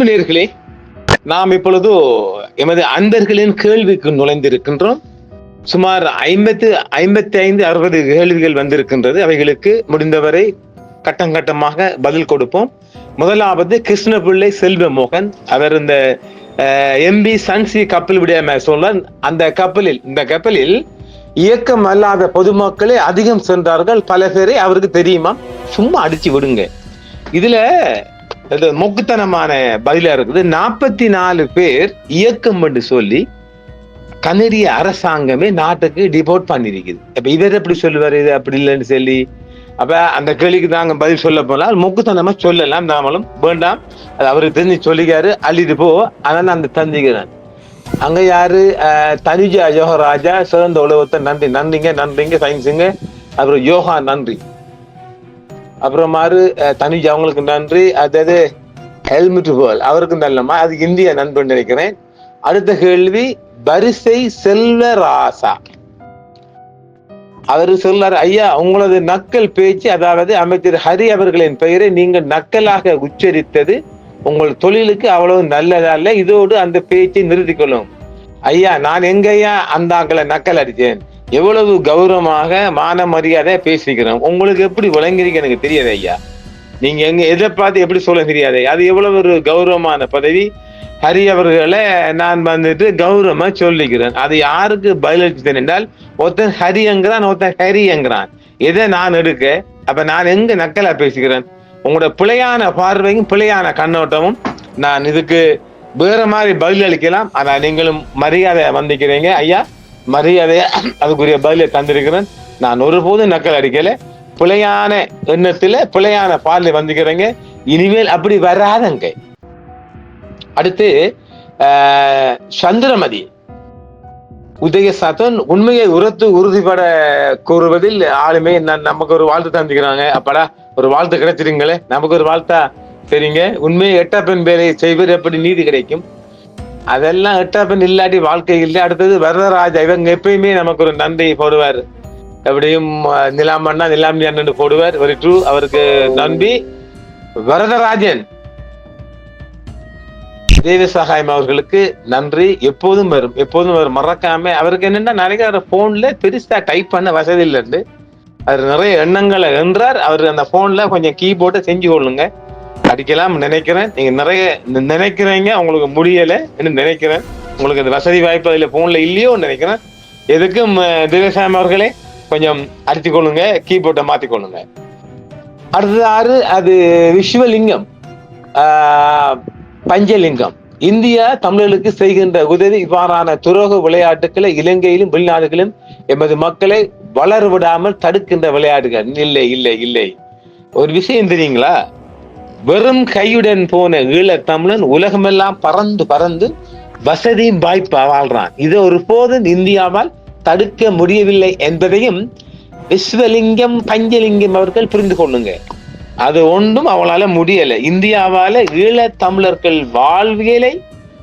அன்பு நேர்களே நாம் இப்பொழுது எமது அன்பர்களின் கேள்விக்கு நுழைந்திருக்கின்றோம். சுமார் ஐம்பத்து ஐம்பத்தி ஐந்து அறுபது கேள்விகள் வந்திருக்கின்றது. அவைகளுக்கு முடிந்தவரை கட்டம் கட்டமாக பதில் கொடுப்போம். முதலாவது கிருஷ்ணபிள்ளை செல்வமோகன். அவர் இந்த எம்பி சன்சி கப்பல் விட சொல்ல அந்த கப்பலில் இந்த கப்பலில் இயக்கம் அல்லாத பொதுமக்களே அதிகம் சென்றார்கள். பல பேரை அவருக்கு தெரியுமா? சும்மா அடிச்சு விடுங்க. இதுல இது மொக்குத்தனமான பதிலா இருக்குது. நாற்பத்தி நாலு பேர் இயக்கம் என்று சொல்லி கனடிய அரசாங்கமே நாட்டுக்கு டிபோர்ட் பண்ணிருக்குது. அப்ப இவர் எப்படி சொல்லுவாரு? இது அப்படி இல்லைன்னு சொல்லி. அப்ப அந்த கேள்விக்கு தாங்க பதில் சொல்ல போனால் மொக்குத்தனமா சொல்லலாம். நாமளும் வேண்டாம். அது அவருக்கு தெரிஞ்சு சொல்லிக்காரு. அள்ளிட்டு போ. அதனால அந்த தந்திக்கிறேன். அங்க யாரு? அஹ், தனுஜா யோகராஜா சிறந்த உலகத்தை நன்றி. நன்றிங்க. நன்றிங்க. சயின்ஸுங்க அப்புறம் யோகா நன்றி. அப்புறமாறு அஹ், அவங்களுக்கு நன்றி. அதாவது ஹெல்மெட் போல் அவருக்கு நல்லமா அது இந்திய நண்பன் நினைக்கிறேன். அடுத்த கேள்வி வரிசை செல்வராசா அவரு சொல்றாரு ஐயா உங்களது நக்கல் பேச்சு அதாவது அமைச்சர் ஹரி அவர்களின் பெயரை நீங்கள் நக்கலாக உச்சரித்தது உங்கள் தொழிலுக்கு அவ்வளவு நல்லதல்ல இதோடு அந்த பேச்சை நிறுத்திக்கொள்ளும். ஐயா நான் எங்கய்யா அந்த ஆக்களை நக்கல் அடித்தேன்? எவ்வளவு கௌரவமாக மான மரியாதை பேசிக்கிறோம் உங்களுக்கு எப்படி விளங்குறீங்க எனக்கு தெரியாது ஐயா. நீங்க எங்க எதை பார்த்து எப்படி சொல்ல தெரியாது. அது எவ்வளவு ஒரு கௌரவமான பதவி. ஹரி அவர்களை நான் வந்துட்டு கௌரவமா சொல்லிக்கிறேன். அது யாருக்கு பதிலளித்தேன் என்றால் ஒருத்தன் ஹரியங்கிறான் ஒருத்தன் ஹரியங்கிறான் எதை நான் எடுக்க? அப்ப நான் எங்க நக்கலா பேசுகிறேன் உங்களோட பிழையான பார்வையும் பிழையான கண்ணோட்டமும் நான் இதுக்கு வேற மாதிரி பதில் அளிக்கலாம் ஆனா நீங்களும் மரியாதை வந்திக்கிறீங்க ஐயா. மரியாதைய அதுக்குரிய பதிலை தந்திருக்கிறேன். நான் ஒருபோதும் நக்கல் அடிக்கல. பிழையான எண்ணத்துல பிழையான பார்வை வந்துக்கிறேங்க இனிமேல் அப்படி வராதங்க. அடுத்து ஆஹ், சந்திரமதி. உதயசாத்தன் உண்மையை உரத்து உறுதிப்பட கூறுவதில் ஆளுமே நமக்கு ஒரு வாழ்த்து தந்துக்கிறாங்க அப்படா ஒரு வாழ்த்து கிடைச்சிருங்களே. நமக்கு ஒரு வாழ்த்தா சரிங்க உண்மையை எட்டப்பெண் வேலையை செய்வது எப்படி நீதி கிடைக்கும்? அதெல்லாம் எட்டப்பெண் இல்லாட்டி வாழ்க்கை இல்லை. அடுத்தது வரதராஜா இவங்க எப்பயுமே நமக்கு ஒரு நன்றி போடுவார். எப்படியும் நிலாம் நிலாமண்ணா நிலாமி அண்ணன் போடுவார். வெரி ட்ரூ அவருக்கு நம்பி வரதராஜன் தேவ சகாயம் அவர்களுக்கு நன்றி. எப்போதும் வரும். எப்போதும் வரும். மறக்காம அவருக்கு என்னென்னா நிறைய போன்ல பெருசா டைப் பண்ண வசதி இல்லைன்னு. அவர் நிறைய எண்ணங்களை என்றார் அவர் அந்த போன்ல கொஞ்சம் கீபோர்டை செஞ்சு கொள்ளுங்க. அடிக்கலாம் நினைக்கிறேன். நீங்க நிறைய நினைக்கிறீங்க உங்களுக்கு முடியல நினைக்கிறேன். உங்களுக்கு அந்த வசதி வாய்ப்பு அதில் போன்ல இல்லையோ நினைக்கிறேன். எதுக்கும் திவசாமி அவர்களே கொஞ்சம் அடித்து கொள்ளுங்க கீபோர்டை மாத்தி கொள்ளுங்க. அடுத்தது ஆறு அது விஸ்வலிங்கம். பஞ்சலிங்கம். இந்தியா தமிழர்களுக்கு செய்கின்ற உதவி இவ்வாறான துரோக விளையாட்டுகளை இலங்கையிலும் வெளிநாடுகளிலும் எமது மக்களை வளர விடாமல் தடுக்கின்ற விளையாட்டுகள். இல்லை இல்லை இல்லை. ஒரு விஷயம் தெரியுங்களா? வெறும் கையுடன் போன ஈழத் தமிழன் உலகமெல்லாம் பறந்து பறந்து வசதியும் வாய்ப்பா வாழ்றான். இதை ஒருபோதும் இந்தியாவால் தடுக்க முடியவில்லை என்பதையும் விஸ்வலிங்கம் பஞ்சலிங்கம் அவர்கள் புரிந்து கொள்ளுங்க. அது ஒன்றும் அவளால முடியல. இந்தியாவால ஈழத் தமிழர்கள் வாழ்வியலை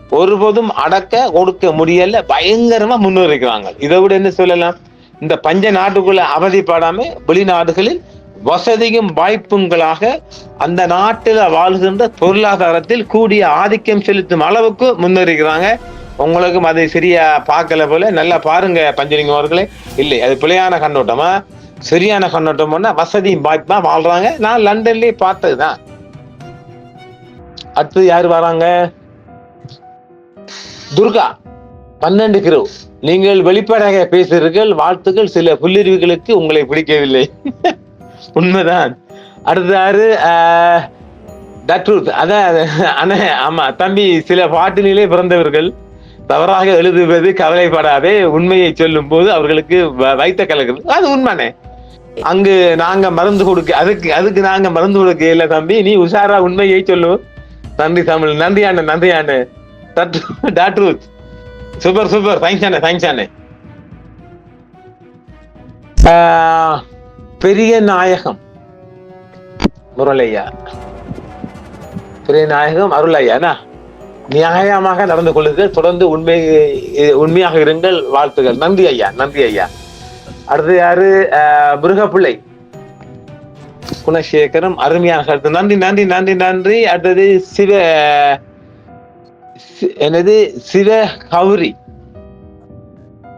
ஒருபோதும் அடக்க கொடுக்க முடியல. பயங்கரமா முன்னேறிக்கிறாங்க. இதை விட என்ன சொல்லலாம்? இந்த பஞ்ச நாட்டுக்குள்ள அவதிப்படாம வெளிநாடுகளில் வசதியும் வாய்ப்புங்களாக அந்த நாட்டில் வாழ்கின்ற பொருளாதாரத்தில் கூடிய ஆதிக்கம் செலுத்தும் அளவுக்கு முன்னேறிக்கிறாங்க. உங்களுக்கும் அதை சரியா பார்க்கல போல நல்லா பாருங்க பஞ்சலிங்கம் அவர்களே. இல்லை அது பிழையான கண்ணோட்டமா? சரியான கண்ணோட்டம்னா வசதியும் வாய்ப்பா வாழ்றாங்க. நான் லண்டன்லயே பார்த்ததுதான். அடுத்து யார் வராங்க? துர்கா பன்னெண்டு கிரு. நீங்கள் வெளிப்படையாக பேசுகிறீர்கள் வாழ்த்துக்கள். சில புல்லிருவிகளுக்கு உங்களை பிடிக்கவில்லை. உண்மைதான். அடுத்தாரு யாரு? அதான் அண்ணே ஆமா தம்பி சில பாட்டினிலே பிறந்தவர்கள் தவறாக எழுதுவது கவலைப்படாதே உண்மையை சொல்லும் போது அவர்களுக்கு வ- வைத்த கலக்குது அது உண்மைனே அங்கு நாங்க மருந்து கொடுக்க அதுக்கு அதுக்கு நாங்க மருந்து கொடுக்க இல்ல தம்பி நீ உஷாரா உண்மையை சொல்லு. நன்றி தமிழ். நன்றி அண்ணன் நன்றி அண்ணன் டாட்ரூத் சூப்பர் சூப்பர் தேங்க்ஸ் அண்ணே தேங்க்ஸ் அண்ணே. ஆஹ், பெரிய நாயகம். முரளையா. பெரிய நாயகம் அருளையானா நியாயமாக நடந்து கொள்ளுங்கள் தொடர்ந்து உண்மை உண்மையாக இருங்கள் வாழ்த்துகள். நன்றி ஐயா நன்றி ஐயா. அடுத்து யாரு? முருகப்பிள்ளை. குணசேகரம் அருமையான கருத்து. நன்றி நன்றி நன்றி நன்றி. அடுத்தது சிவ சி- என்னது? சிவ கௌரி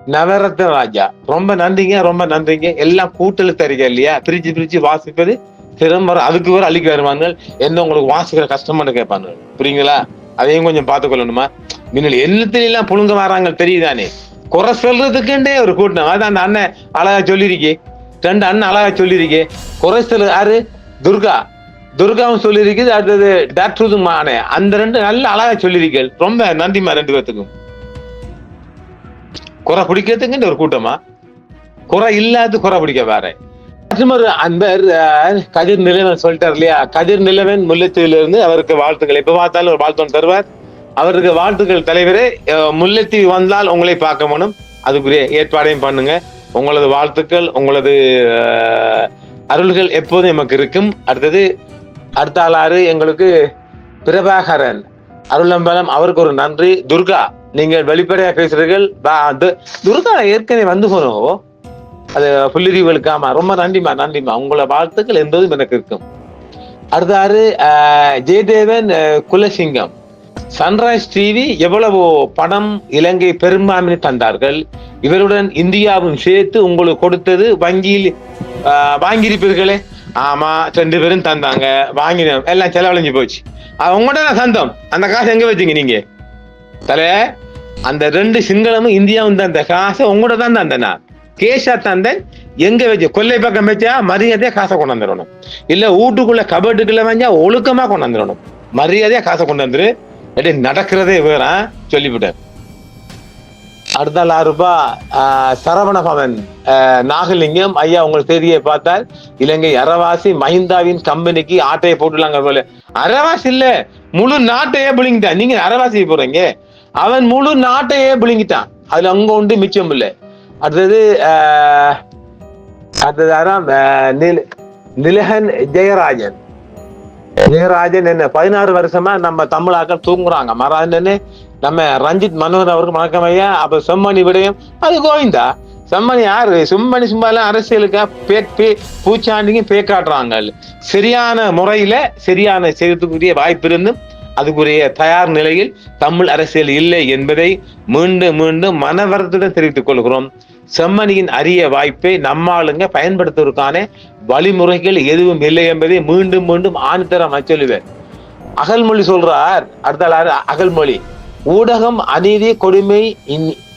நவரத்ன ராஜா. ரொம்ப நன்றிங்க ரொம்ப நன்றிங்க. எல்லாம் கூட்டல் தருக இல்லையா? பிரிச்சு பிரிச்சு வாசிப்பது சிரமம் அதுக்கு வர அழிக்க வருவாங்க என்ன உங்களுக்கு வாசிக்கிற கஷ்டமானு கேட்பாங்க புரியுங்களா? அதையும் கொஞ்சம் பார்த்துக்கொள்ளணுமா? மின்னல் எல்லாத்திலும் எல்லாம் புழுங்க வராங்க தெரியுதானே? குறை சொல்றதுக்குண்டே ஒரு கூட்டம்? அதான் அந்த அண்ணன் அழகா சொல்லியிருக்கே. ரெண்டு அண்ணன் அழகா சொல்லியிருக்கே. குறை சொல்லு யாரு? துர்கா. துர்காவும் சொல்லியிருக்குது அடுத்தது டாக்டர் மானே அந்த ரெண்டு நல்ல அழகா சொல்லியிருக்கீர்கள் ரொம்ப நன்றிமா ரெண்டு பேர்த்துக்கும். குறை பிடிக்கிறதுக்கு ஒரு கூட்டமா? குறை இல்லாத குறை பிடிக்க வேற. மற்றொரு அன்பர் கதிர் நிலவன் சொல்லிட்டார் இல்லையா? கதிர் நிலவன் முல்லைத்தீவிலிருந்து அவருக்கு வாழ்த்துக்கள். எப்ப பார்த்தாலும் ஒரு வாழ்த்து தருவார். அவருக்கு வாழ்த்துக்கள் தலைவரே முல்லைத்தீவு வந்தால் உங்களை பார்க்க வேணும் அதுக்குரிய ஏற்பாடையும் பண்ணுங்க. உங்களது வாழ்த்துக்கள் உங்களது அருள்கள் எப்போதும் நமக்கு இருக்கும். அடுத்தது அடுத்த ஆளாறு எங்களுக்கு பிரபாகரன். அருளம்பலம் அவருக்கு ஒரு நன்றி. துர்கா நீங்கள் வெளிப்படையா பேசுறீர்கள் துர்கா ஏற்கனவே வந்து போனோ அது புள்ளிரிவுகளுக்கு ஆமா ரொம்ப நன்றிமா நன்றிமா உங்களோட வாழ்த்துக்கள் என்பதும் எனக்கு இருக்கும். அடுத்தாரு ஜெயதேவன் குலசிங்கம். சன்ரைஸ் டிவி எவ்வளவு பணம் இலங்கை பெரும்பான்மை தந்தார்கள். இவருடன் இந்தியாவும் சேர்த்து உங்களுக்கு கொடுத்தது வங்கியில் வாங்கியிருப்பீர்களே. ஆமா ரெண்டு பேரும் தந்தாங்க. வாங்கினோம் எல்லாம் செலவழிஞ்சு போச்சு. உங்கள்கிட்ட நான் சந்தம்? அந்த காசு எங்க வச்சீங்க நீங்க? தல அந்த ரெண்டு சிங்களமும் இந்தியாவும் தந்த காசை உங்களோட தான் தந்தேன் நான். கேஷா தந்தேன் எங்க வச்சு கொல்லை பக்கம் வச்சா மரியாதையா காசை கொண்டு வந்துடணும். இல்ல வீட்டுக்குள்ள கபட்டுக்குள்ள வந்தா ஒழுக்கமா கொண்டு வந்துடணும். மரியாதையா காசை கொண்டு வந்துரு. இல்லாட்டி நடக்கிறதே வேற சொல்லிவிட்டார். அடுத்தால் ஆறு ரூபாய் ஆஹ், சரவணபவன் நாகலிங்கம் ஐயா உங்கள் செய்தியை பார்த்தால் இலங்கை அரவாசி மஹிந்தாவின் கம்பெனிக்கு ஆட்டையை போட்டுலாங்க போல. அரவாசி இல்ல முழு நாட்டையே பிளிங்கிட்டான் நீங்க அரவாசி போறீங்க அவன் முழு நாட்டையே பிழுங்கிட்டான். அதுல அங்க உண்டு மிச்சம் இல்லை அடுத்தது ஆஹ், அடுத்தது அதான் நில- நிலகன் ஜெயராஜன். ஜெயராஜன் என்ன பதினாறு வருஷமா நம்ம தமிழாக்கள் தூங்குறாங்க. மறான்னு நம்ம ரஞ்சித் மனோகர் அவருக்கு வணக்கம் ஐயா. அப்ப செம்மணி விடயம் அது கோவிந்தா. செம்மணி யாரு? செம்மணி சும்மா எல்லாம் அரசியலுக்கா பே பே பூச்சாண்டிங்க பே காட்டுறாங்க சரியான முறையில சரியான செய்யறதுக்குரிய வாய்ப்பு இருந்தும் அதுக்குரிய தயார் நிலையில் தமிழ் அரசியல் இல்லை என்பதை மீண்டும் மீண்டும் மனவரத்துடன் தெரிவித்துக் கொள்கிறோம். செம்மணியின் அரிய வாய்ப்பை நம்மாளுங்க பயன்படுத்துவதற்கான வழிமுறைகள் எதுவும் இல்லை என்பதை மீண்டும் மீண்டும் ஆணித்தரம் சொல்லுவேன். அகல்மொழி சொல்றார் அடுத்த அகல்மொழி. ஊடகம் அநீதி கொடுமை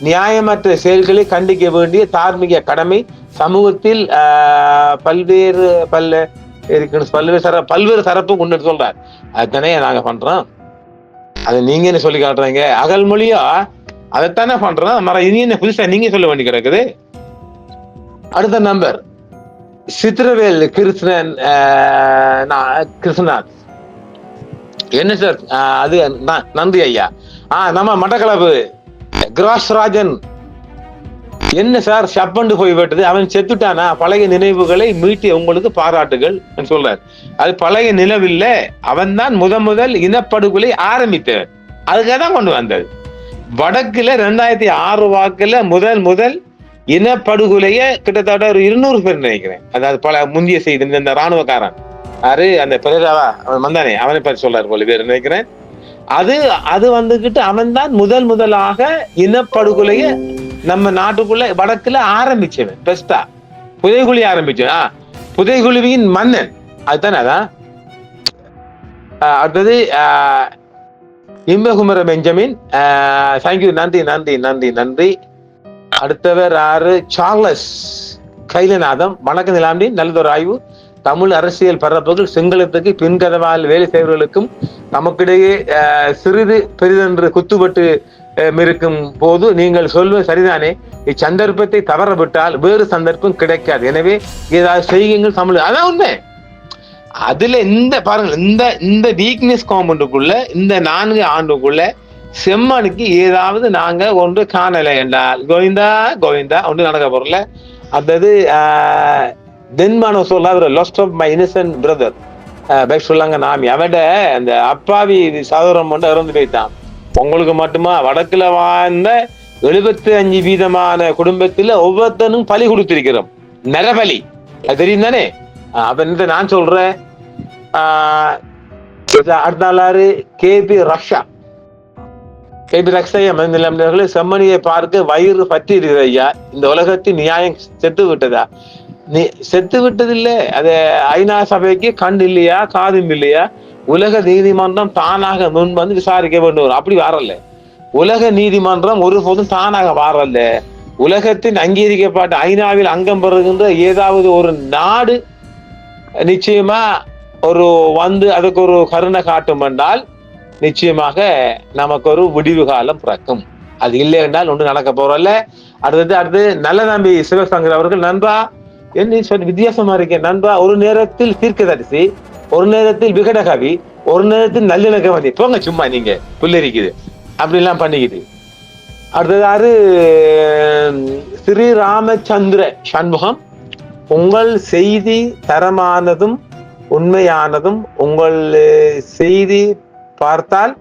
நியாயமற்ற செயல்களை கண்டிக்க வேண்டிய தார்மீக கடமை சமூகத்தில் பல்வேறு பல்ல இருக்குன்னு பல்வேறு சர பல்வேறு சரப்பும் கொண்டு சொல்றார். அதுதானே நாங்க பண்றோம். அது நீங்க என்ன சொல்லி காட்டுறீங்க? அகல்மொழியா அதைத்தானே பண்றோம். மற இனி என்ன புதுசா நீங்க சொல்ல வேண்டி கிடக்குது? அடுத்த நம்பர். சித்திரவேல் கிருஷ்ணன் நான் கிருஷ்ணநாத். என்ன சார்? அது ந- நன்றி ஐயா. ஆ நம்ம மட்டக்களப்பு. கிராஸ்ராஜன் என்ன சார் சப்பண்டு போய் விட்டது? அவன் செத்துட்டானா? பழைய நினைவுகளை மீட்டி உங்களுக்கு பாராட்டுகள் சொல்றார். அது பழைய நிலவில்ல அவன் தான் முத முதல் இனப்படுகொலை ஆரம்பித்தவன். அதுக்காக தான் கொண்டு வந்தது. வடக்குல ரெண்டாயிரத்தி ஆறு வாக்குல முதல் முதல் இனப்படுகொலைய கிட்டத்தட்ட ஒரு இருநூறு பேர் நினைக்கிறேன். அதாவது பல முந்திய செய்தி இந்த- ராணுவக்காரன் யாரு? அந்த பிரேராவா அவன் வந்தானே அவனை பற்றி சொல்றாரு போல பேர் நினைக்கிறேன். அது அது வந்துகிட்டு அவன் தான் முதல் முதலாக இனப்படுகொலைய நம்ம நாட்டுக்குள்ள வடக்குல ஆரம்பிச்சவன் பெஸ்டா. புதைகுழி ஆரம்பிச்சவன் ஆ, புதைகுழிவின் மன்னன். அதுதானே அதான் ஆஹ் அடுத்தது ஆஹ், இன்பகுமர பெஞ்சமின் தேங்க்யூ நன்றி நன்றி நன்றி நன்றி. அடுத்தவர் ஆறு சார்லஸ் கைலநாதம். வணக்கம் நிலாண்டி நல்லதொரு ஆய்வு. தமிழ் அரசியல் பரப்புகள் சிங்களத்துக்கு பின்கதவால் வேலை செய்வர்களுக்கும் நமக்கிடையே ஆஹ், சிறிது பெரிதென்று குத்துப்பட்டு இருக்கும் போது நீங்கள் சொல்வது சரிதானே? இச்சந்தர்ப்பத்தை தவறவிட்டால் வேறு சந்தர்ப்பம் கிடைக்காது. எனவே ஏதாவது செய்யுங்கள் தமிழ் அதான் உண்மை. அதுல இந்த பாருங்க இந்த இந்த வீக்னஸ் காம்பவுண்டுக்குள்ள இந்த நான்கு ஆண்டுக்குள்ள செம்மனுக்கு ஏதாவது நாங்க ஒன்று காணலை என்றால் கோவிந்தா கோவிந்தா ஒன்று நடக்க போறல அதாவது தென்மான சொல்ல அவர் last of my innocent brother bike சொல்லாங்க நாமி. அவட அந்த அப்பாவி சகோதரம் ஒன்று இறந்து போய்த்தான் உங்களுக்கு மட்டுமா? வடக்குல வாழ்ந்த எழுபத்தி அஞ்சு வீதமான குடும்பத்துல ஒவ்வொருத்தனும் பலி கொடுத்திருக்கிறோம். நரபலி. அது தெரியும் தானே அப்ப இந்த நான் சொல்றேன்? ஆஹ் இது அடுத்த நாளாரு கேபி ரஷ்யா கேபி ரக்ஷய மனிதர்களே செம்மணியை பார்க்க வயிறு பற்றி இருக்கிற ஐயா. இந்த உலகத்தின் நியாயம் செத்து விட்டதா நீ செத்து விட்டதில்லை. அது ஐநா சபைக்கு கண் இல்லையா காதும் இல்லையா? உலக நீதிமன்றம் தானாக முன் வந்து விசாரிக்க வேண்டும். அப்படி வரல. உலக நீதிமன்றம் ஒருபோதும் தானாக வரல. உலகத்தின் அங்கீகரிக்கப்பட்ட ஐநாவில் அங்கம் பெறுகின்ற ஏதாவது ஒரு நாடு நிச்சயமா ஒரு வந்து அதுக்கு ஒரு கருணை காட்டும் என்றால் நிச்சயமாக நமக்கு ஒரு விடிவு காலம் பிறக்கும். அது இல்லை என்றால் ஒன்று நடக்க போறோம்ல அடுத்தது அடுத்து நல்ல நம்பி சிவசங்கர் அவர்கள் நண்பா என்ன சொன்ன வித்தியாசமா இருக்கேன். நண்பா ஒரு நேரத்தில் தீர்க்கதரிசி ஒரு நேரத்தில் விகடகவி ஒரு நேரத்தில் நல்லிணக்கவதி. போங்க சும்மா நீங்க புல்லரிக்குது. அப்படிலாம் பண்ணிக்கிது. அடுத்ததாரு ஸ்ரீ ராமச்சந்திர சண்முகம். உங்கள் செய்தி தரமானதும் உண்மையானதும் உங்கள் செய்தி பார்த்தால்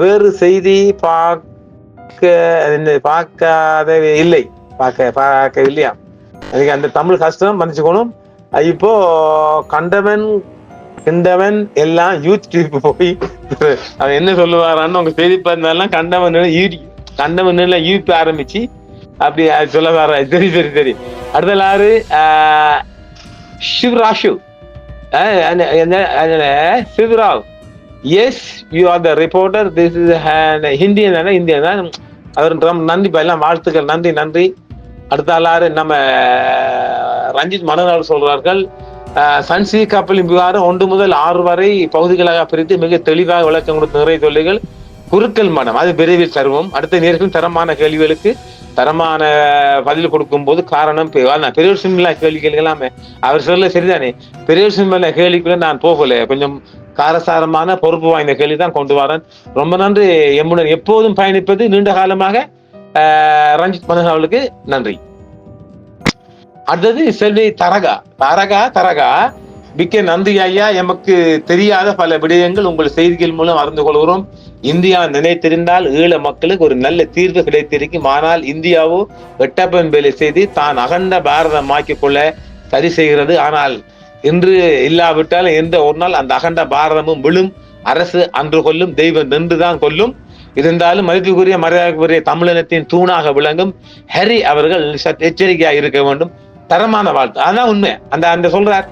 வேறு செய்தி பார்க்க என்ன, பார்க்காதவே இல்லை. பார்க்க பார்க்க இல்லையா எனக்கு அந்த தமிழ் கஷ்டம் மன்னிச்சுக்கணும். இப்போ கண்டவன் கிண்டவன் எல்லாம் யூடியூப் போய் அவன் என்ன சொல்லுவாரான்னு உங்க செய்தி பார்த்தாலாம் கண்டவன் யூடி கண்டவன் எல்லாம் யூபி ஆரம்பிச்சு அப்படி அது சொல்ல வர சரி சரி சரி. அடுத்த லாரு Sivarasu Sivarao. Yes you are the reporter this is Indian தானே இந்தியன் தான். அவர் நன்றி எல்லாம் வாழ்த்துக்கள். நன்றி நன்றி. அடுத்த நம்ம ரஞ்சித் மனநாள் சொல்றார்கள் சன்சி கப்பலின் விவகாரம் ஒன்று முதல் ஆறு வரை பகுதிகளாக பிரித்து மிக தெளிவாக விளக்கம் கொடுத்த நிறைய தொல்லைகள். குருக்கள் மனம் அது விரைவில் தருவோம். அடுத்த நேரத்தில் தரமான கேள்விகளுக்கு தரமான பதில் கொடுக்கும் போது காரணம் பெரிய சிம்லா கேள்விகள் எல்லாமே அவர் சொல்ல சரிதானே? பெரிய சிம்லா கேள்விக்குள்ள நான் போகல. கொஞ்சம் காரசாரமான பொறுப்பு வாய்ந்த கேள்வி தான் கொண்டு வரேன். ரொம்ப நன்றி எம்முடன். எப்போதும் பயணிப்பது நீண்ட காலமாக ரஞ்சித் மனோகர் அவர்களுக்கு நன்றி. அடுத்தது செல்வி தரகா. தரகா தரகா மிக்க நந்தி ஐயா. எமக்கு தெரியாத பல விடயங்கள் உங்கள் செய்திகள் மூலம் அறிந்து கொள்கிறோம். இந்தியா நினைத்திருந்தால் ஈழ மக்களுக்கு ஒரு நல்ல தீர்வு கிடைத்திருக்கும். ஆனால் இந்தியாவோ வெட்டப்பன் வேலை செய்து தான் அகண்ட பாரதம் ஆக்கிக் கொள்ள சரி செய்கிறது. ஆனால் இன்று இல்லாவிட்டால் எந்த ஒரு நாள் அந்த அகண்ட பாரதமும் விழும். அரசு அன்று கொல்லும் தெய்வம் நின்றுதான் கொல்லும். இருந்தாலும் மதிப்புக்குரிய மரியாதைக்குரிய தமிழினத்தின் தூணாக விளங்கும் ஹரி அவர்கள் சற்று எச்சரிக்கையாக இருக்க வேண்டும். தரமான வாழ்த்து. அதான் உண்மை. அந்த அந்த சொல்றார்.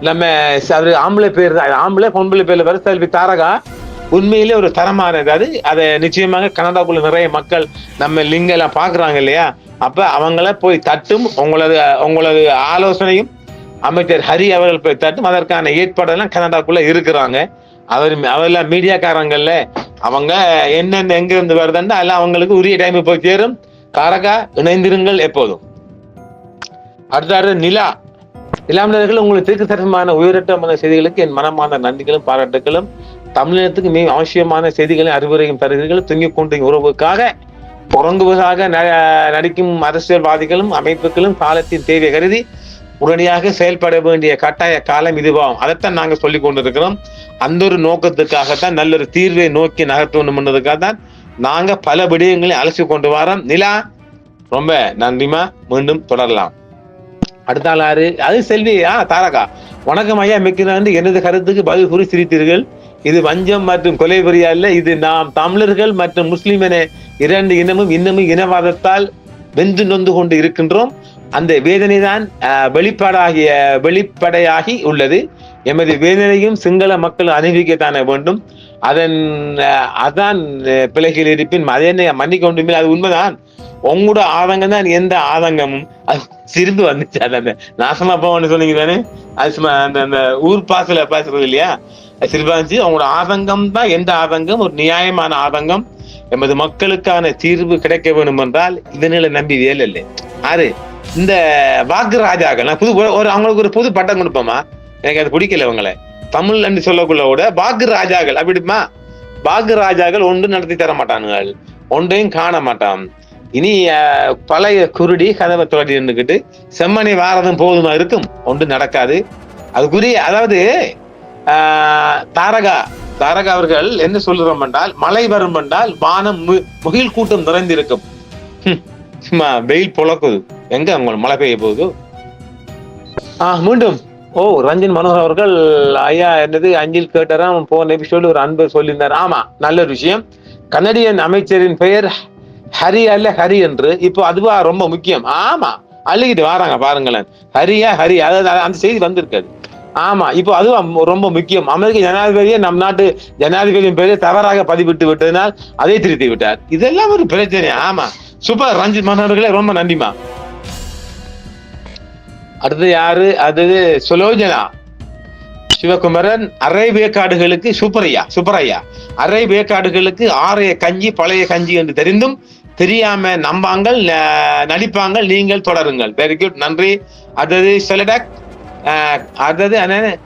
நம்ம ச- அவரு ஆம்பளை பேர் தான். ஆம்பளை பொம்பளை பேர்ல வர செல்வி தாரகா உண்மையிலே ஒரு தரமான அது அதை நிச்சயமாக கனடாக்குள்ள நிறைய மக்கள் நம்ம லிங்க் எல்லாம் பாக்குறாங்க இல்லையா? அப்ப அவங்கள போய் தட்டும். உங்களது உங்களது ஆலோசனையும் அமைச்சர் ஹரி அவர்கள் போய் தட்டும். அதற்கான ஏற்பாடெல்லாம் கனடாக்குள்ள இருக்கிறாங்க. அவர் அவெல்லாம் மீடியாக்காரங்கள்ல அவங்க என்னென்ன எங்க இருந்து வருதுன்னு எல்லாம் அவங்களுக்கு உரிய டைம் போய் சேரும். காரகா இணைந்திருங்கள் எப்போதும். அடுத்தாரு நிலா. இல்லாமலர்கள் உங்களுக்கு தீர்க்கதரிசனமான உயிரட்டமான செய்திகளுக்கு என் மனமான நன்றிகளும் பாராட்டுகளும் தமிழினத்துக்கு மிக அவசியமான செய்திகளையும் அறிவுரையும் தருகிறீர்கள். தூங்கிக் கொண்டு உறவுக்காக உறங்குவதாக ந- நடிக்கும் அரசியல்வாதிகளும் அமைப்புகளும் காலத்தின் தேவை கருதி உடனடியாக செயல்பட வேண்டிய கட்டாய காலம் இதுவாகும். அதைத்தான் நாங்க சொல்லிக் கொண்டிருக்கிறோம். அந்த ஒரு நோக்கத்துக்காகத்தான் நல்ல ஒரு தீர்வை நோக்கி நகர்த்தணும்ன்றதுக்காக தான் நாங்க பல விடயங்களை அலசி கொண்டு வரோம். நிலா ரொம்ப நன்றிமா மீண்டும் தொடரலாம். அடுத்த ஆறு அது செல்வி. ஆ தாரகா. வணக்கம் ஐயா மிக்கிறாண்டு எனது கருத்துக்கு பதில் கூறி சிரித்தீர்கள். இது வஞ்சம் மற்றும் கொலை புரியா இது நாம் தமிழர்கள் மற்றும் முஸ்லிம் என இரண்டு இனமும் இன்னமும் இனவாதத்தால் வென்று நொந்து கொண்டு இருக்கின்றோம். அந்த வேதனை தான் வெளிப்பாடாகிய வெளிப்படையாகி உள்ளது. எமது வேதனையும் சிங்கள மக்கள் அனுபவிக்கத்தான வேண்டும். அதன் அதான் அஹ், பிழைகள் இருப்பின் அதனை மன்னிக்க வேண்டும் அது உண்மைதான். உங்களோட ஆதங்கம் தான் எந்த ஆதங்கமும். அது சிரிந்து வந்துச்சு அது அந்த நாசமா போவான்னு சொன்னீங்க தானே? அது சும்மா அந்த அந்த ஊர் பாசல பேசுறது இல்லையா? அது சிரிப்பா இருந்துச்சு அவங்களோட ஆதங்கம் தான் எந்த ஆதங்கம்? ஒரு நியாயமான ஆதங்கம். எமது மக்களுக்கான தீர்வு கிடைக்க வேண்டும் என்றால் இதனால நம்பி வேலை இல்லை. ஆறு. இந்த வாக்கு ராஜாக்கள் நான் புது ஒரு அவங்களுக்கு ஒரு புது பட்டம் கொடுப்போமா? எனக்கு அது பிடிக்கல இவங்களை. தமிழ் என்று சொல்லக்குள்ள கூட வாக்கு ராஜாக்கள் அப்படிமா வாக்கு ராஜாக்கள் ஒன்று நடத்தி தர மாட்டானுங்கள் ஒன்றையும் காண மாட்டான். இனி பழைய குருடி கதவை தொடடி நின்றுக்கிட்டு செம்மணி வாரதும் போதுமா இருக்கும்? ஒன்று நடக்காது. அதுக்குரிய அதாவது தாரகா தாரகா அவர்கள் என்ன சொல்லுறோம் என்றால் மழை வரும் என்றால் வானம் மு- முகில் கூட்டம் நிறைந்திருக்கும். சும்மா வெயில் பொழக்குது. எங்க உங்களுக்கு மழை பெய்ய போகுது? ஆஹ் மீண்டும். ஓ ரஞ்சன் மனோகர் அவர்கள் ஐயா என்னது அஞ்சில் கேட்டாராம் போன எபிசோடு ஒரு அன்பர் சொல்லியிருந்தார். ஆமா நல்ல ஒரு விஷயம். கனடியன் அமைச்சரின் பெயர் ஹரி அல்ல ஹரி என்று. இப்போ அதுவா ரொம்ப முக்கியம். ஆமா அழுகிட்டு வராங்க பாருங்களேன். ஹரியா ஹரி அதாவது அந்த செய்தி வந்திருக்காது. ஆமா இப்போ அதுவும் ரொம்ப முக்கியம். அமெரிக்க ஜனாதிபதியே நம் நாட்டு ஜனாதிபதியின் பெயரை தவறாக பதிவிட்டு விட்டதனால் அதை திருத்தி விட்டார். இதெல்லாம் ஒரு பிரச்சனை ஆமா. சூப்பர் ரஞ்சித் மாணவர்களே ரொம்ப நன்றிமா அடுத்து யாரு? அது சுலோஜனா. சிவகுமரன் அரை வேக்காடுகளுக்கு சூப்பரையா சூப்பரையா அரை வேக்காடுகளுக்கு ஆறைய கஞ்சி பழைய கஞ்சி என்று தெரிந்தும் தெரியாம நம்பாங்கள் நடிப்பாங்கள் நீங்கள் தொடருங்கள். வெரி குட் நன்றி. அடுத்தது செலடக் அடுத்தது என்ன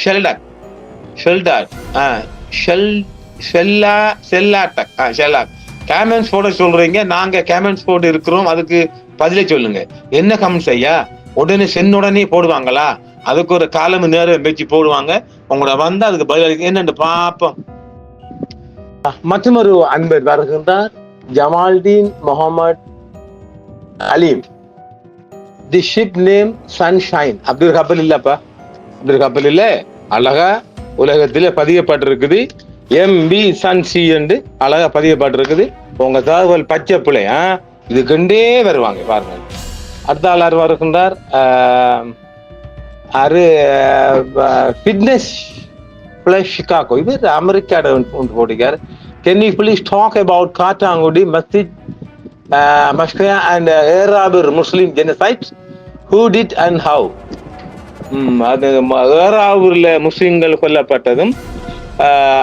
ஷெல்டக். ஷெல்டாக் ஷெல் ஷெல்லா செல்லாட்டக் ஆ ஷெல்லாக் கேமென்ஸ் போட சொல்றீங்க. நாங்க கேமன்ஸ் போட்டு இருக்கிறோம். அதுக்கு பதிலே சொல்லுங்க. என்ன கமெண்ட்ஸ் ஐயா? உடனே சென்னுடனே போடுவாங்களா? அதுக்கு ஒரு காலம் நேரம் வச்சு போடுவாங்க. உங்களோட வந்து அதுக்கு பதில் அளிக்க என்னன்னு பாப்போம் மற்றொரு அன்பர் வருகின்றார். Jamaldeen Mohamed Aleem the ship name sunshine அப்படி ஒரு கப்பல் இல்லப்பா. அப்படி ஒரு கப்பல் இல்ல. அழகா உலகத்துல பதியப்பட்டிருக்குது. எம் பி சன் சி என்று அழகா பதியப்பட்டிருக்குது. உங்க தகவல் பச்சை பிள்ளையா இது கண்டே வருவாங்க பாருங்க. அடுத்த ஆள் யார் வருகின்றார்? அரு ஃபிட்னஸ் பிளஸ் ஷிகாகோ இது அமெரிக்காட ஒன்று போட்டிருக்காரு. Can you please talk about Kattankudy masjid massacre and ஏராபர் Muslim genocides who did and how அது ம- முஸ்லீம்கள் கொல்லப்பட்டதும்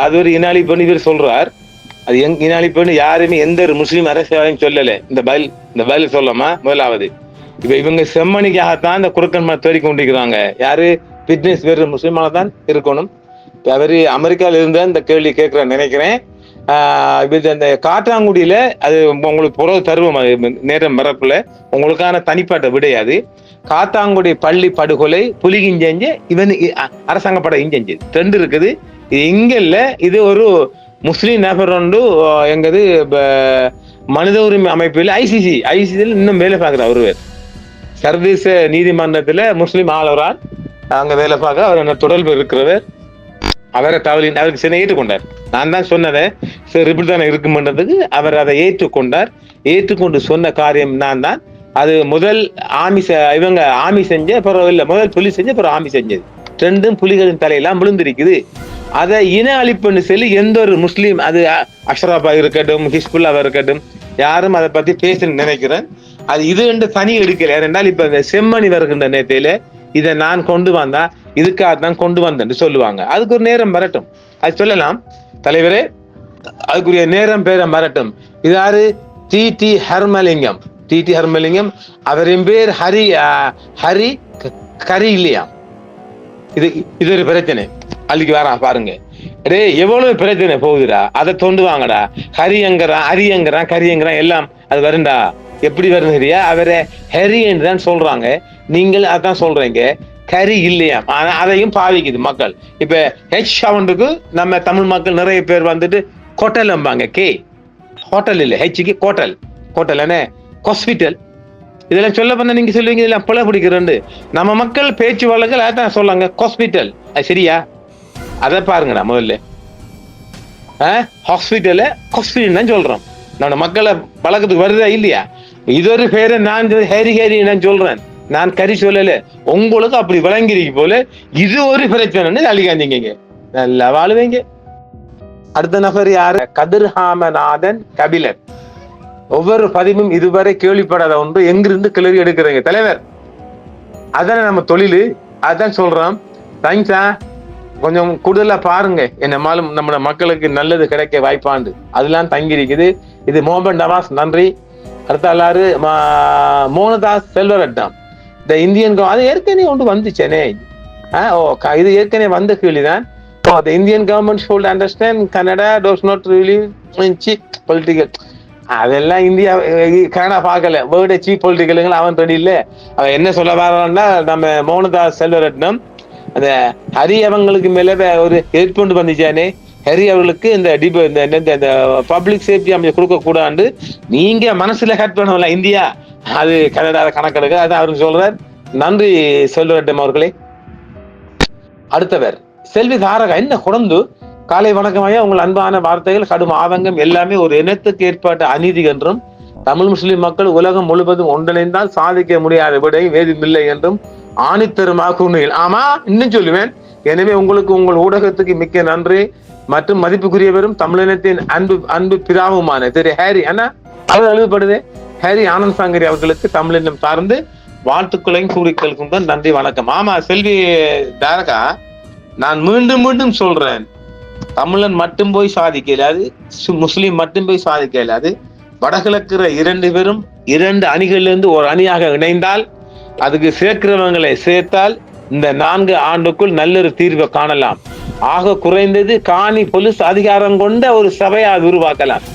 அது ஒரு இனாலி பண்ணி இவர் சொல்றார். அது எங் இனாலி பண்ணி யாருமே எந்த ஒரு முஸ்லீம் அரசியலையும் சொல்லல. இந்த பதில் இந்த பதில் சொல்லமா முதலாவது இப்ப இவங்க செம்மணிக்காகத்தான் இந்த குறுக்கன் மரம் தேடி கொண்டிருக்கிறாங்க. யாரு? ஃபிட்னஸ் வேறு முஸ்லீமாக தான் இருக்கணும். அவர் அவரு அமெரிக்கால இந்த கேள்வி கேட்கிறேன் நினைக்கிறேன். இது அந்த காட்டாங்குடியில அது உங்களுக்கு புறவு தருவோம். அது நேரம் வரப்புல உங்களுக்கான தனிப்பாட்டை விடையாது காத்தாங்குடி பள்ளி படுகொலை புலிகிஞ்செஞ்சு இவன் அரசாங்க படம் இஞ்செஞ்சு ரெண்டு இருக்குது. இது இங்க இல்ல இது ஒரு முஸ்லீம் நேபர் ஒன்று எங்கது மனித உரிமை அமைப்பில் ஐசிசி ஐசிசியில் இன்னும் வேலை பார்க்குற ஒருவர். சர்வதேச நீதிமன்றத்தில் முஸ்லீம் ஆளுவரால் அங்கே வேலை பார்க்க அவர் என்ன தொடர்பு இருக்கிறவர். அவரை தவறி அவருக்கு சின்ன ஏற்றுக்கொண்டார் நான் தான் சொன்னதை சரி இப்படி தானே இருக்குமன்றதுக்கு அவர் அதை ஏற்றுக்கொண்டார் ஏற்றுக்கொண்டு சொன்ன காரியம் நான் தான். அது முதல் ஆமி இவங்க ஆமி செஞ்ச அப்புறம் இல்லை முதல் புலி செஞ்சு அப்புறம் ஆமி செஞ்சது. ரெண்டும் புலிகளின் தலையெல்லாம் விழுந்திருக்குது. அதை இன அழிப்புன்னு சொல்லி எந்த ஒரு முஸ்லீம் அது அஷ்ரபா இருக்கட்டும் ஹிஸ்புல்லாவா இருக்கட்டும் யாரும் அதை பத்தி பேசணும்னு நினைக்கிறேன். அது இது என்று தனி எடுக்கல. ஏனென்றால் இப்ப இந்த செம்மணி வருகின்ற நேரத்தில இதை நான் கொண்டு வந்தா இதுக்காக தான் கொண்டு வந்தேன்னு சொல்லுவாங்க. அதுக்கு ஒரு நேரம் வரட்டும். அது சொல்லலாம். தலைவரே அதுக்குரிய நேரம் பேரம் வரட்டும் இது யாரு? D D Harmalingam. D D Harmalingam அவரின் பேர் ஹரி ஹரி கரி இல்லையா? இது இது ஒரு பிரச்சனை அள்ளிக்கு வரான் பாருங்க டே எவ்வளவு பிரச்சனை போகுதுடா அதை தொண்டு வாங்கடா ஹரியங்கிறான் அரியங்கிறான் கரியங்கிறான் எல்லாம் அது வருண்டா எப்படி வருது சரியா அவரை ஹரி என்று தான் சொல்றாங்க நீங்கள் அதான் சொல்றீங்க கரி இல்லையா ஆனா அதையும் பாவிக்குது மக்கள் இப்ப ஹெச் சவுண்டுக்கு நம்ம தமிழ் மக்கள் நிறைய பேர் வந்துட்டு கோட்டல் அம்பாங்க கே ஹோட்டல் இல்லை ஹெச்சுக்கு கோட்டல் கோட்டல் என்ன ஹாஸ்பிட்டல் இதெல்லாம் சொல்ல பண்ண நீங்க சொல்லுவீங்க இதெல்லாம் பிள்ளை பிடிக்கிறோண்டு. நம்ம மக்கள் பேச்சு வழக்கில் அதான் சொல்லாங்க ஹாஸ்பிட்டல் அது சரியா? அதை பாருங்கடா முதல்ல. ஹாஸ்பிட்டல ஹாஸ்பிட்டல் தான் சொல்றோம். நம்ம மக்களை பழக்கத்துக்கு வருதா இல்லையா? இது ஒரு பேரை நான் ஹேரி ஹேரி நான் சொல்றேன். நான் கறி சொல்லல. உங்களுக்கு அப்படி விளங்கிருக்கு போல இது ஒரு பிரச்சனைன்னு அழிகாந்தீங்க நல்லா வாழுவீங்க. அடுத்த நபர் யாரு? கதிர்ஹாமநாதன் கபிலன். ஒவ்வொரு பதிவும் இதுவரை கேள்விப்படாத ஒன்று. எங்கிருந்து கிளறி எடுக்கிறீங்க? தலைவர் அதான நம்ம தொழில்? அதான் சொல்றோம் தேங்க்ஸா கொஞ்சம் கூடுதலா பாருங்க. என்ன மாலும் நம்ம மக்களுக்கு நல்லது கிடைக்க வாய்ப்பாண்டு. அதெல்லாம் தங்கி இருக்குது இது மோகன் நவாஸ் நன்றி. அடுத்த எல்லாரு மா- மோகனதாஸ் செல்வரட்டம். இந்த இந்தியன் அது ஏற்கனவே ஒன்று வந்துச்சேனே. ஆ, ஓ க- இது ஏற்கனவே வந்த கேள்விதான். The Indian government should understand Canada does not relieve political அதெல்லாம் இந்தியா கனடா பார்க்கல. வேர்டு சீப் பொலிட்டிக்கல் அவன் தெரியல அவன் என்ன சொல்ல வரான்னா நம்ம மோகனதாஸ் செல்வரட்னம் அந்த ஹரி அவங்களுக்கு மேல ஒரு எதிர்ப்பு வந்துச்சானே. ஹரி அவர்களுக்கு இந்த டிப இந்த பப்ளிக் சேஃப்டி அமைச்சு கொடுக்க கூடாண்டு நீங்க மனசுல கட் பண்ணல இந்தியா. அது கனடால கணக்கெடுக்க அதான் அவருக்கு சொல்றார். நன்றி செல்வரட்டம் அவர்களே. அடுத்தவர் செல்வி தாரகா என்ன குழந்து காலை வணக்கமாயா உங்கள் அன்பான வார்த்தைகள் கடும் ஆதங்கம் எல்லாமே ஒரு இனத்துக்கு ஏற்பட்ட அநீதி என்றும் தமிழ் முஸ்லிம் மக்கள் உலகம் முழுவதும் ஒன்றிணைந்தால் சாதிக்க முடியாத விடையும் வேதுமில்லை என்றும் ஆணித்தரமாக உண்மையில் ஆமா இன்னும் சொல்லுவேன். எனவே உங்களுக்கு உங்கள் ஊடகத்துக்கு மிக்க நன்றி. மற்றும் மதிப்புக்குரியவரும் தமிழினத்தின் அன்பு அன்பு பிதாவுமான திரு ஹேரி அண்ணா அவர் எழுதப்படுது ஹேரி ஆனந்த் சாங்கரி அவர்களுக்கு தமிழினம் சார்ந்து வாழ்த்துக்களையும் கூறிக்கொள்கின்றோம். நன்றி வணக்கம். ஆமா செல்வி தாரகா நான் மீண்டும் மீண்டும் சொல்றேன். தமிழன் மட்டும் போய் சாதிக்க இயலாது முஸ்லீம் மட்டும் போய் சாதிக்க இயலாது வடகிழக்குற இரண்டு பேரும் இரண்டு அணிகளிலிருந்து ஒரு அணியாக இணைந்தால் அதுக்கு சேர்க்கிறவங்களை சேர்த்தால் இந்த நான்கு ஆண்டுக்குள் நல்லொரு தீர்வை காணலாம். ஆக குறைந்தது காணி போலீஸ் அதிகாரம் கொண்ட ஒரு சபையை அது உருவாக்கலாம்.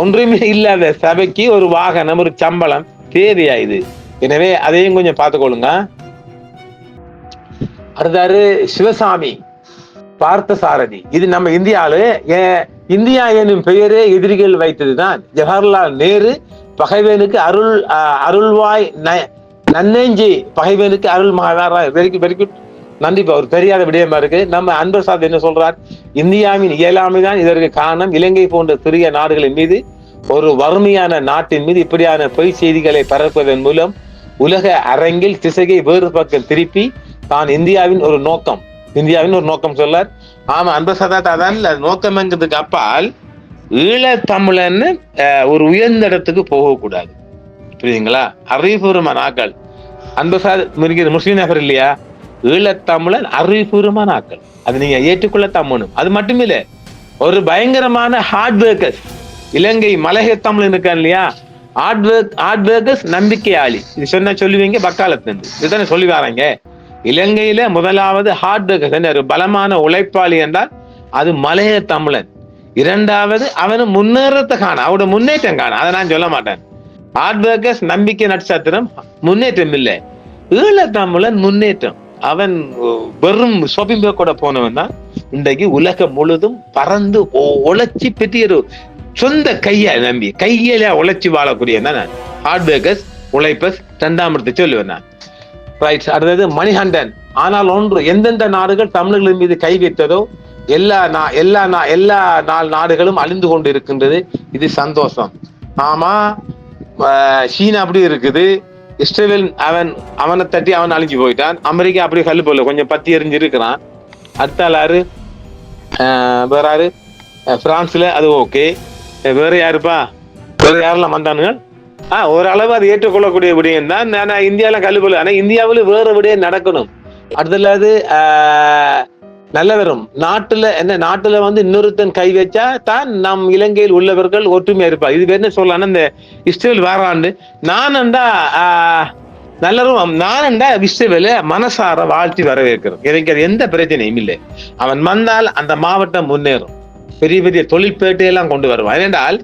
ஒன்றுமே இல்லாத சபைக்கு ஒரு வாகனம் ஒரு சம்பளம் தேவையா இது எனவே அதையும் கொஞ்சம் பார்த்துக்கொள்ளுங்க. அடுத்தாரு சிவசாமி. பார்த்த சாரதி இது நம்ம இந்தியாவில ஏ- இந்தியா எனும் பெயரே எதிரிகள் வைத்ததுதான். ஜவஹர்லால் நேரு பகைவனுக்கு அருள் அஹ், அருள்வாய் ந- நன்னெஞ்சி பகைவனுக்கு அருள் மகாதாரா வெரி குட் வெரி குட் நன்றி ஒரு தெரியாத விடயமா இருக்கு. நம்ம அன்பர் சாத் என்ன சொல்றார்? இந்தியாவின் இயலாமை தான் இதற்கு காரணம். இலங்கை போன்ற சிறிய நாடுகளின் மீது ஒரு வறுமையான நாட்டின் மீது இப்படியான பொய் செய்திகளை பரப்புவதன் மூலம் உலக அரங்கில் திசையை வேறு பக்கம் திருப்பி தான் இந்தியாவின் ஒரு நோக்கம். இந்தியாவின் ஒரு நோக்கம் சொல்லார். ஆமா அந்த சதாத் அதான் நோக்கம்ங்கிறதுக்கு அப்பால் ஈழத்தமிழன்னு ஒரு உயர்ந்த இடத்துக்கு போகக்கூடாது புரியுதுங்களா? அறிவுபூர்வமான ஆக்கள். அந்த சார் முருகிற முஸ்லீம் நகர் இல்லையா? ஈழத்தமிழன் அறிவுபூர்வமான ஆக்கள். அது நீங்க ஏற்றுக்கொள்ள தம்மணும் அது மட்டும் இல்ல ஒரு பயங்கரமான ஹார்ட் ஒர்க்கர்ஸ் இலங்கை மலைய தமிழ் இருக்கான் இல்லையா? ஹார்ட் ஒர்க் ஹார்ட் ஒர்க்கர்ஸ் நம்பிக்கையாளி. இது சொன்னா சொல்லுவீங்க பக்காலத்துல இருந்து இதுதானே சொல்லி வராங்க. இலங்கையில முதலாவது ஹார்ட் ஒரு பலமான உழைப்பாளி என்றால் அது மலைய தமிழன். இரண்டாவது அவனு முன்னேறத்தை காண அவனோட முன்னேற்றம் காண அதை நான் சொல்ல மாட்டேன். ஹார்ட் ஒர்க்கர்ஸ் நம்பிக்கை நட்சத்திரம் முன்னேற்றம் இல்லை. ஈழத்தமிழன் முன்னேற்றம். அவன் வெறும் ஷாப்பிங் பேக்கோட போனவன் தான் இன்றைக்கு உலகம் முழுதும் பறந்து ஒ- உழைச்சி பெரிய ஒரு சொந்த கையை நம்பி கையில உழைச்சி வாழக்கூடிய தான் ஹார்ட் ஒர்க்கர்ஸ் உழைப்பஸ் இரண்டாம் இடத்தை சொல்லுவேன் நான். ரைட் அடுத்தது மணிகண்டன். ஆனால் ஒன்று எந்தெந்த நாடுகள் தமிழர்களின் மீது கை வைத்ததோ எல்லா நா எல்லா நா எல்லா நாள் நாடுகளும் அழிந்து கொண்டு இருக்கின்றது இது சந்தோஷம். ஆமா சீனா அப்படி இருக்குது. இஸ்ரேல் அவன் அவனை தட்டி அவன் அழிஞ்சு போயிட்டான். அமெரிக்கா அப்படி கல் போல கொஞ்சம் பத்தி எரிஞ்சு இருக்கிறான். அடுத்த ஆள் வேற யாரு? பிரான்ஸ்ல அது ஓகே வேற யாருப்பா? வேற யாரெல்லாம் வந்தானுங்க? ஆ ஓரளவு அது ஏற்றுக்கொள்ளக்கூடிய விடயம் தான். ஆனா இந்தியாவில் கல்லு ஆனால் ஆனா வேறு வேற விடயம் நடக்கணும். அடுத்தது நல்லவரும். நல்ல வரும் நாட்டுல என்ன நாட்டுல வந்து இன்னொருத்தன் கை வச்சா தான் நம் இலங்கையில் உள்ளவர்கள் ஒற்றுமையா இருப்பா இது என்ன சொல்லலாம் இந்த இஸ்ரேல் வாராண்டு. நானண்டா ஆஹ் நல்லரும் நானண்டா இஸ்ரேல மனசார வாழ்த்தி வரவேற்கிறோம். எனக்கு அது எந்த பிரச்சனையும் இல்லை. அவன் வந்தால் அந்த மாவட்டம் முன்னேறும். பெரிய பெரிய தொழிற்பேட்டையெல்லாம் கொண்டு வருவான். ஏனென்றால்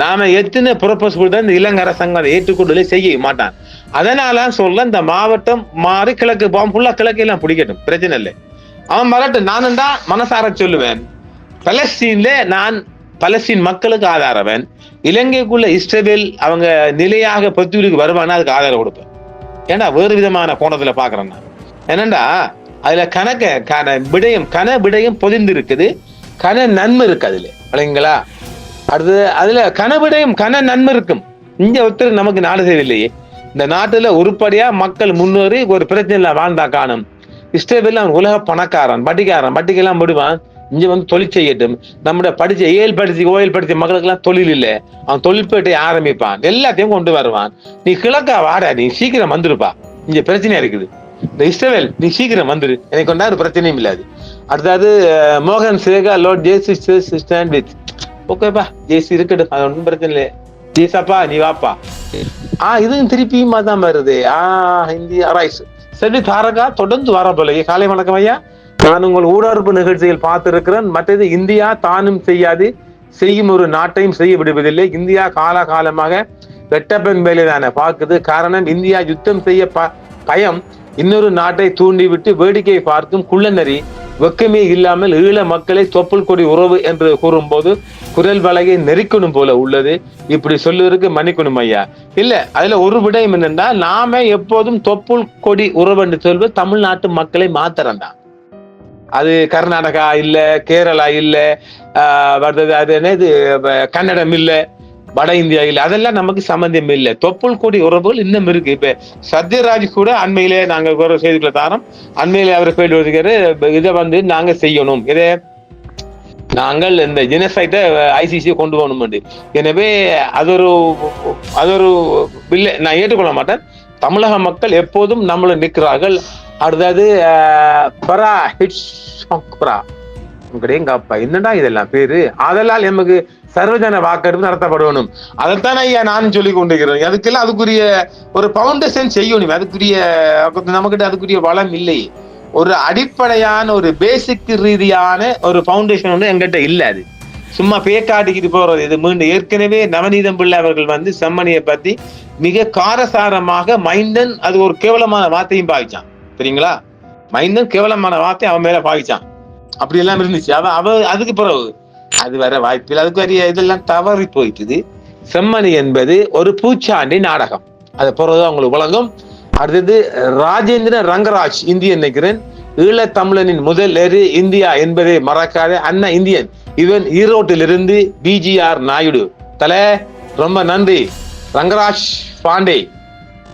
நாம எத்தனை ப்ரொபோஸ் கொடுத்தா இந்த இலங்கை அரசாங்கம் ஏற்றுக்கொண்டு செய்ய மாட்டான். அதனால சொல்ல இந்த மாவட்டம் மாறி கிழக்கு போம் ஃபுல்லா கிழக்கு எல்லாம் பிடிக்கட்டும் பிரச்சனை இல்லை. அவன் வரட்டும் நானும் தான் மனசார சொல்லுவேன். பலஸ்தீன்ல நான் பலஸ்தீன் மக்களுக்கு ஆதரவன். இலங்கைக்குள்ள இஸ்ரேல் அவங்க நிலையாக பொத்துவிலுக்கு வருவானா அதுக்கு ஆதரவு கொடுப்பேன். ஏன்டா வேறு விதமான கோணத்துல பாக்குறேன் நான். என்னண்டா அதுல கணக்க கன விடயம் கன விடயம் பொதிந்து இருக்குது கன நன்மை இருக்கு அதுல இல்லைங்களா அடுத்தது அதுல கனவிடையும் கன நன்மை இருக்கும் இங்க ஒருத்தர் நமக்கு நாடு தேவையில்லையே இந்த நாட்டுல உருப்படியா மக்கள் முன்னேறி ஒரு பிரச்சனையில வாழ்ந்தா காணும். இஷ்டவில் அவன் உலக பணக்காரன் பட்டிக்காரன் பட்டிக்கெல்லாம் விடுவான் இங்க வந்து தொழில் செய்யட்டும். நம்முடைய படிச்ச ஏழு படிச்சு ஓயல் படிச்ச மக்களுக்கு எல்லாம் தொழில் இல்லை. அவன் தொழிற்பேட்டை ஆரம்பிப்பான். எல்லாத்தையும் கொண்டு வருவான். நீ கிழக்கா வாடா நீ சீக்கிரம் வந்துருப்பா. இங்க பிரச்சனையா இருக்குது. இந்த இஸ்ரேல் நீ சீக்கிரம் வந்துரு. எனக்கு ஒன்றா ஒரு பிரச்சனையும் இல்லாது. அடுத்தது மோகன் சேகா லோட் ஜேசி ஸ்டாண்ட் வித். ஓகேப்பா ஜேசி இருக்கட்டும் அது ஒன்றும் பிரச்சனை இல்லை ஜேசாப்பா நீ வாப்பா ஆ இதுவும் திருப்பியும் தான் வருது ஆ இந்தியா ரைஸ் சரி தாரகா தொடர்ந்து வர போல காலை வணக்கம் ஐயா நான் உங்கள் ஊடறுப்பு நிகழ்ச்சியில் பார்த்திருக்கிறேன் மற்றது இந்தியா தானும் செய்யாது செய்யும் ஒரு நாட்டையும் செய்ய விடுவதில்லை இந்தியா கால காலமாக வெட்டப்பெண் வேலைதான பார்க்குது காரணம் இந்தியா யுத்தம் செய்ய ப- பயம் இன்னொரு நாட்டை தூண்டிவிட்டு வேடிக்கை பார்க்கும் குள்ளநரி வெக்கமே இல்லாமல் ஈழ மக்களை தொப்புள் கொடி உறவு என்று கூறும்போது குரல் வலையை நெரிக்கணும் போல உள்ளது. இப்படி சொல்லுவதற்கு மன்னிக்கணும் ஐயா. இல்ல அதுல ஒரு விடயம் என்னன்னா நாம எப்போதும் தொப்புள் கொடி உறவு என்று சொல்வது தமிழ்நாட்டு மக்களை மாத்திரம் தான் அது கர்நாடகா இல்ல கேரளா இல்ல ஆஹ் அது என்னது கன்னடம் இல்லை வட இந்தியாவில் அதெல்லாம் நமக்கு சம்பந்தம் இல்லை. தொப்புள் கூடி உறவுகள் இன்னும் இருக்கு. இப்ப சத்யராஜ் கூட அண்மையிலே நாங்க ஒரு செய்திகளை தாரோம் அண்மையிலே அவர் போயிட்டு வருகிற இதை வந்து நாங்க செய்யணும். இதை நாங்கள் இந்த ஜெனசைட்டை ஐசிசி கொண்டு போகணும் எனவே அது ஒரு அது ஒரு இல்லை நான் ஏற்றுக்கொள்ள மாட்டேன். தமிழக மக்கள் எப்போதும் நம்மளை நிற்கிறார்கள். அடுத்தது பரா ஹிட்ஸ் பரா அப்பா என்னடா இதெல்லாம் பேரு? அதெல்லாம் நமக்கு சர்வஜன வாக்கெடுப்பு நடத்தப்படணும். அதைத்தான் ஐயா நான் சொல்லி கொண்டிருக்கிறேன். அதுக்கெல்லாம் அதுக்குரிய ஒரு பவுண்டேஷன் செய்யணும். அதுக்குரிய நமக்கிட்ட அதுக்குரிய வளம் இல்லை. ஒரு அடிப்படையான ஒரு பேசிக் ரீதியான ஒரு பவுண்டேஷன் ஒன்று எங்கிட்ட இல்லை அது. சும்மா பேக்காட்டிக்கிட்டு போறது. இது மீண்டும் ஏற்கனவே நவநீதம் பிள்ளை அவர்கள் வந்து செம்மணியை பத்தி மிக காரசாரமாக மைந்தன் அது ஒரு கேவலமான வார்த்தையும் பாவிச்சான். சரிங்களா மைந்தன் கேவலமான வார்த்தை அவன் மேல பாவிச்சான். அப்படி எல்லாம் இருந்துச்சு. அவ அவ அதுக்கு பிறகு அது வர வாய்ப்பில்லை அதுக்கு வரைய இதெல்லாம் தவறி போயிட்டுது. செம்மணி என்பது ஒரு பூச்சாண்டி நாடகம். அதை போறது அவங்களுக்கு உலகம் அடுத்தது ராஜேந்திர ரங்கராஜ் இந்தியன் நினைக்கிறேன். ஈழத்தமிழனின் முதல் எரு இந்தியா என்பதை மறக்காத அண்ணா இந்தியன். இவன் ஈரோட்டிலிருந்து பிஜிஆர் நாயுடு. தல ரொம்ப நன்றி. ரங்கராஜ் பாண்டே.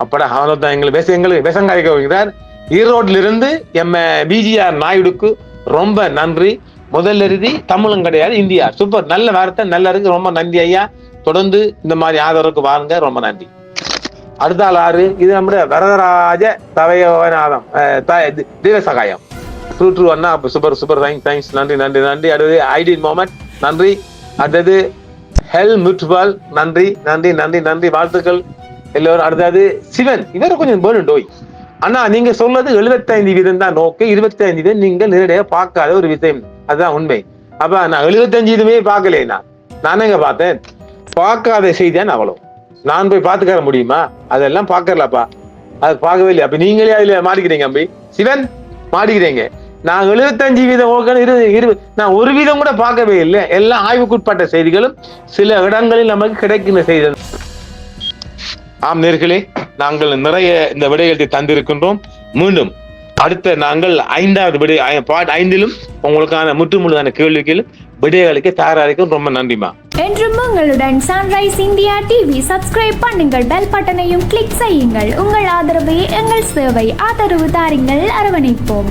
அப்படா அவனை தான் எங்களுக்கு பேச எங்களுக்கு பேசங்காய்க்க ஈரோட்டிலிருந்து எம் பிஜிஆர் நாயுடுக்கு ரொம்ப நன்றி. முதல் இறுதி தமிழும் கிடையாது இந்தியா. சூப்பர். நல்ல வார்த்தை நல்லா இருக்கு ரொம்ப நன்றி ஐயா. தொடர்ந்து இந்த மாதிரி ஆதரவுக்கு வாருங்க. ரொம்ப நன்றி. அடுத்த ஆள் ஆறு இது நம்முடைய வரதராஜ தவயவநாதம் தீவசகாயம் ட்ரூ ட்ரூ அண்ணா. சூப்பர் சூப்பர் தேங்க்ஸ் தேங்க்ஸ் நன்றி நன்றி நன்றி. அடுத்தது ஐடின் மோமெண்ட் நன்றி. அடுத்தது ஹெல் முட்பால் நன்றி நன்றி நன்றி நன்றி. வாழ்த்துக்கள். எல்லோரும். அடுத்தது சிவன். இவரை கொஞ்சம் பேணும் டோய் அண்ணா நீங்க சொல்றது 75 வீதம் தான் நோக்கு. 25 வீதம் நீங்கள் நேரடியாக பார்க்காத ஒரு விஷயம். அதுதான் உண்மை. அப்ப நான் 75 இதுமே பார்க்கலையே நான் நான் எங்க பார்த்தேன்? பார்க்காத செய்திதான் அவ்வளோ நான் போய் பார்த்துக்கற முடியுமா? அதெல்லாம் பார்க்கறலப்பா. அது பார்க்கவே இல்லை அப்ப நீங்களே அதுல மாட்டிக்கிறீங்க அம்பி. சிவன் மாட்டிக்கிறீங்க நான் 75 வீதம் ஓகே இரு இரு நான் ஒரு வீதம் கூட பார்க்கவே இல்லை. எல்லாம் ஆய்வுக்குட்பட்ட செய்திகளும் சில இடங்களில் நமக்கு கிடைக்கின்ற செய்திகள் ஆம் நேர்களே நாங்கள் நிறைய இந்த விடைகளை தந்திருக்கின்றோம். மீண்டும் அடுத்த நாங்கள் ஐந்தாவது விடை ஐ- பாட் ஐந்திலும் உங்களுக்கான முற்றுமுழுதான கேள்விகளும் விடைகளுக்கு தயாராக ரொம்ப நன்றிமா என்றும் உங்களுடன் சன்ரைஸ் இந்தியா டிவி சப்ஸ்கிரைப் பண்ணுங்கள் பெல் பட்டனையும் கிளிக் செய்யுங்கள். உங்கள் ஆதரவே எங்கள் சேவை ஆதரவு தாருங்கள். அரவணைப்போம்.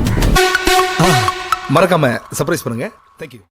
மறக்காம சர்ப்ரைஸ் பண்ணுங்க. தேங்க்யூ